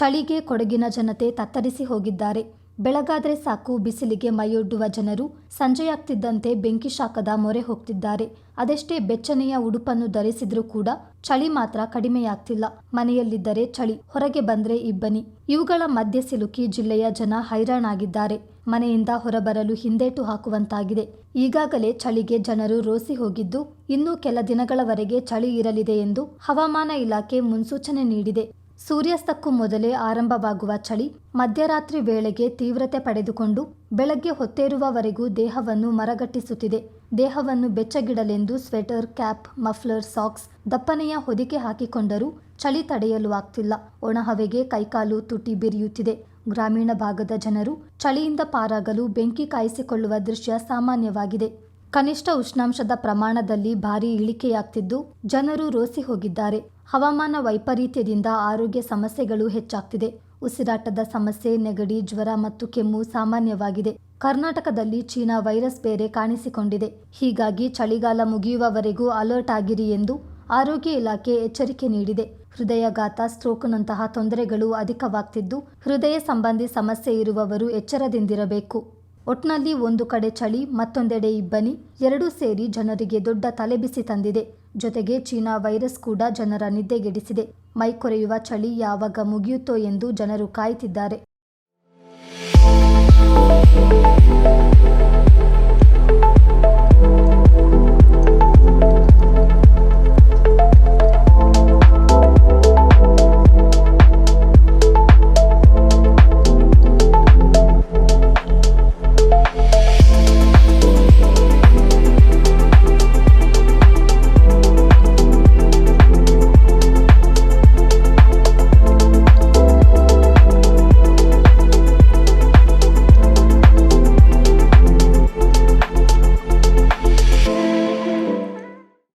ಚಳಿಗೆ ಕೊಡಗಿನ ಜನತೆ ತತ್ತರಿಸಿ ಹೋಗಿದ್ದಾರೆ. ಬೆಳಗಾದ್ರೆ ಸಾಕು, ಬಿಸಿಲಿಗೆ ಮೈಯೊಡ್ಡುವ ಜನರು ಸಂಜೆಯಾಗ್ತಿದ್ದಂತೆ ಬೆಂಕಿ ಶಾಖದ ಮೊರೆ ಹೋಗ್ತಿದ್ದಾರೆ. ಅದೆಷ್ಟೇ ಬೆಚ್ಚನೆಯ ಉಡುಪನ್ನು ಧರಿಸಿದ್ರೂ ಕೂಡ ಚಳಿ ಮಾತ್ರ ಕಡಿಮೆಯಾಗ್ತಿಲ್ಲ. ಮನೆಯಲ್ಲಿದ್ದರೆ ಚಳಿ, ಹೊರಗೆ ಬಂದ್ರೆ ಇಬ್ಬನಿ. ಇವುಗಳ ಮಧ್ಯೆ ಸಿಲುಕಿ ಜಿಲ್ಲೆಯ ಜನ ಹೈರಾಣಾಗಿದ್ದಾರೆ. ಮನೆಯಿಂದ ಹೊರಬರಲು ಹಿಂದೇಟು ಹಾಕುವಂತಾಗಿದೆ. ಈಗಾಗಲೇ ಚಳಿಗೆ ಜನರು ರೋಸಿ ಹೋಗಿದ್ದು, ಇನ್ನೂ ಕೆಲ ದಿನಗಳವರೆಗೆ ಚಳಿ ಇರಲಿದೆ ಎಂದು ಹವಾಮಾನ ಇಲಾಖೆ ಮುನ್ಸೂಚನೆ ನೀಡಿದೆ. ಸೂರ್ಯಾಸ್ತಕ್ಕೂ ಮೊದಲೇ ಆರಂಭವಾಗುವ ಚಳಿ ಮಧ್ಯರಾತ್ರಿ ವೇಳೆಗೆ ತೀವ್ರತೆ ಪಡೆದುಕೊಂಡು ಬೆಳಗ್ಗೆ ಹೊತ್ತೇರುವವರೆಗೂ ದೇಹವನ್ನು ಮರಗಟ್ಟಿಸುತ್ತಿದೆ. ದೇಹವನ್ನು ಬೆಚ್ಚಗಿಡಲೆಂದು ಸ್ವೆಟರ್, ಕ್ಯಾಪ್, ಮಫ್ಲರ್, ಸಾಕ್ಸ್, ದಪ್ಪನೆಯ ಹೊದಿಕೆ ಹಾಕಿಕೊಂಡರೂ ಚಳಿ ತಡೆಯಲು ಆಗ್ತಿಲ್ಲ. ಒಣಹವೆಗೆ ಕೈಕಾಲು ತುಟಿ ಬಿರಿಯುತ್ತಿದೆ. ಗ್ರಾಮೀಣ ಭಾಗದ ಜನರು ಚಳಿಯಿಂದ ಪಾರಾಗಲು ಬೆಂಕಿ ಕಾಯಿಸಿಕೊಳ್ಳುವ ದೃಶ್ಯ ಸಾಮಾನ್ಯವಾಗಿದೆ. ಕನಿಷ್ಠ ಉಷ್ಣಾಂಶದ ಪ್ರಮಾಣದಲ್ಲಿ ಭಾರಿ ಇಳಿಕೆಯಾಗ್ತಿದ್ದು, ಜನರು ರೋಸಿ ಹೋಗಿದ್ದಾರೆ. ಹವಾಮಾನ ವೈಪರೀತ್ಯದಿಂದ ಆರೋಗ್ಯ ಸಮಸ್ಯೆಗಳು ಹೆಚ್ಚಾಗ್ತಿದೆ. ಉಸಿರಾಟದ ಸಮಸ್ಯೆ, ನೆಗಡಿ, ಜ್ವರ ಮತ್ತು ಕೆಮ್ಮು ಸಾಮಾನ್ಯವಾಗಿದೆ. ಕರ್ನಾಟಕದಲ್ಲಿ ಚೀನಾ ವೈರಸ್ ಬೇರೆ ಕಾಣಿಸಿಕೊಂಡಿದೆ. ಹೀಗಾಗಿ ಚಳಿಗಾಲ ಮುಗಿಯುವವರೆಗೂ ಅಲರ್ಟ್ ಆಗಿರಿ ಎಂದು ಆರೋಗ್ಯ ಇಲಾಖೆ ಎಚ್ಚರಿಕೆ ನೀಡಿದೆ. ಹೃದಯಘಾತ, ಸ್ಟ್ರೋಕ್ನಂತಹ ತೊಂದರೆಗಳು ಅಧಿಕವಾಗ್ತಿದ್ದು, ಹೃದಯ ಸಂಬಂಧಿ ಸಮಸ್ಯೆ ಇರುವವರು ಎಚ್ಚರದಿಂದಿರಬೇಕು. ಒಟ್ನಲ್ಲಿ ಒಂದು ಕಡೆ ಚಳಿ, ಮತ್ತೊಂದೆಡೆ ಇಬ್ಬನಿ, ಎರಡೂ ಸೇರಿ ಜನರಿಗೆ ದೊಡ್ಡ ತಲೆಬಿಸಿ ತಂದಿದೆ. ಜೊತೆಗೆ ಚೀನಾ ವೈರಸ್ ಕೂಡ ಜನರ ನಿದ್ದೆಗೆಡಿಸಿದೆ. ಮೈಕೊರೆಯುವ ಚಳಿ ಯಾವಾಗ ಮುಗಿಯುತ್ತೋ ಎಂದು ಜನರು ಕಾಯ್ತಿದ್ದಾರೆ.